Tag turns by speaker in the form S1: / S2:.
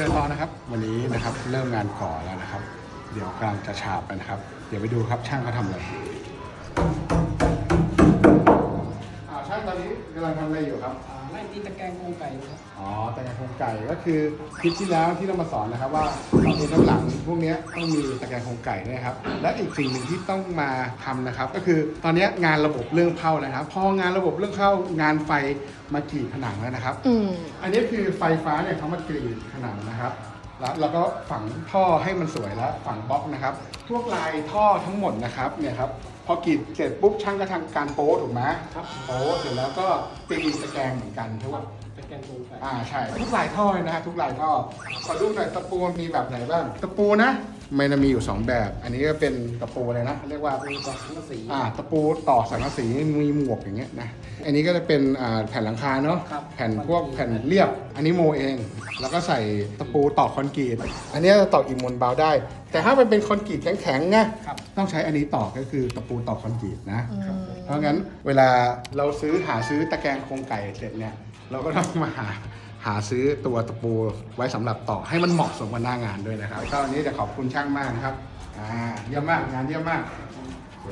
S1: ชิญต่อนะครับ วันนี้นะครับเริ่มงานก่อแล้วนะครับ เดี๋ยวกำลังจะฉาบไปนะครับ เดี๋ยวไปดูครับช่างเขาทำอะไร อ่าช่างตอนนี้กำลังทำอะไรอยู่ครับ
S2: อ่าไล่ตีตะแกรงโครงไก่อยู่ครับ
S1: อ๋อตะแกรงโครงไก่ก็คือคลิปที่แล้วที่เรามาสอนนะครับว่าตอนเอ็นน้ำหลังพวกเนี้ยต้องมีตะแกรงโครงไก่ด้วยครับ และอีกสิ่งหนึ่งที่ต้องมาทำนะครับ ก็คือตอนเนี้ยงานระบบเรื่องเข้าแล้วนะครับ พองานระบบเรื่องเข้างานไฟมากรีดผนังแล้วนะครับ
S3: อืม
S1: อันนี้คือไฟฟ้าเนี่ยเขามากรีดผนังนะครับ แล้วแล้วก็ฝังท่อให้มันสวยแล้วฝังบล็อกนะครับ พวกลายท่อทั้งหมดนะครับเนี่ยครับพอกรีดเสร็จปุ๊บช่างก็ทำการโป๊ถูกไหม
S2: ครับ
S1: โป๊เสร็จแล้วก็ตีตะแกรงเหมือนกันใช่ไหม
S2: ตะแกรงโครงไก่
S1: อ่าใช่ทุกลายท่อเลยนะฮะทุกลายท่อขอดูหน่อยตะปูมีแบบไหนบ้างตะปูนะ มันจะมีอยู่สองแบบ อันนี้ก็เป็นตะปูอะไรนะ เรียกว่า
S2: มีต่อสังกะสี
S1: อ่าตะปูต่อสังกะสีมีหมวกอย่างเงี้ยนะ อันนี้ก็จะเป็นอ่าแผ่นหลังคาเนาะ
S2: ครับ
S1: แผ่นพวกแผ่นเรียบ อันนี้โมเอง แล้วก็ใส่ตะปูต่อคอนกรีต อันนี้ต่ออิฐมวลเบาได้ แต่ถ้ามันเป็นคอนกรีตแข็งๆนะครับ ต้องใช้อันนี้ต่อก็คือตะปูต่อคอนกรีตนะ
S3: อืม
S1: เพราะงั้นเวลาเราซื้อหาซื้อตะแกรงโครงไก่เสร็จเนี่ย เราก็ต้องมาหาหาซื้อตัวตะปูไว้สำหรับต่อให้มันเหมาะสมกับหน้างานด้วยนะครับก็วันนี้จะขอบคุณช่างมากนะครับอ่าเยี่ยมมากงานเยี่ยมมากโอเค